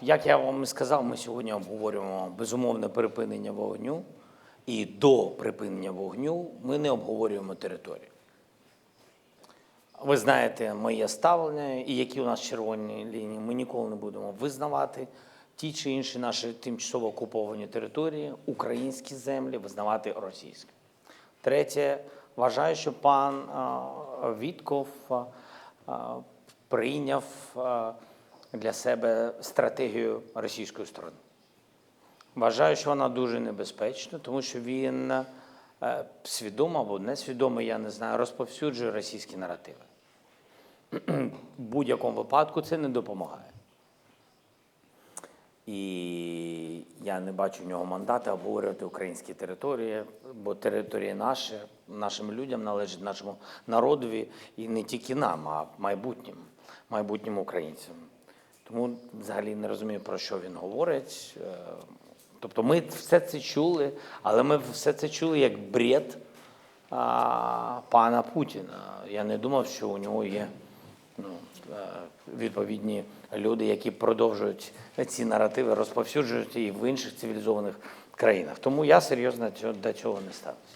Як я вам і сказав, ми сьогодні обговорюємо безумовне припинення вогню. І до припинення вогню ми не обговорюємо територію. Ви знаєте моє ставлення і які у нас червоні лінії. Ми ніколи не будемо визнавати ті чи інші наші тимчасово окуповані території, українські землі, визнавати російські. Третє, вважаю, що пан Вітков прийняв для себе стратегію російської сторони. Вважаю, що вона дуже небезпечна, тому що він е, свідомо або несвідомо, я не знаю, розповсюджує російські наративи. В будь-якому випадку це не допомагає. І я не бачу в нього мандата обговорювати українські території, бо території наші, нашим людям належать нашому народові і не тільки нам, а майбутнім, майбутнім українцям. Тому взагалі не розумію, про що він говорить. Е, Тобто ми все це чули, але ми все це чули як бред а, пана Путіна. Я не думав, що у нього є ну, е, відповідні люди, які продовжують ці наративи, розповсюджують і в інших цивілізованих країнах. Тому я серйозно до цього не ставлюся.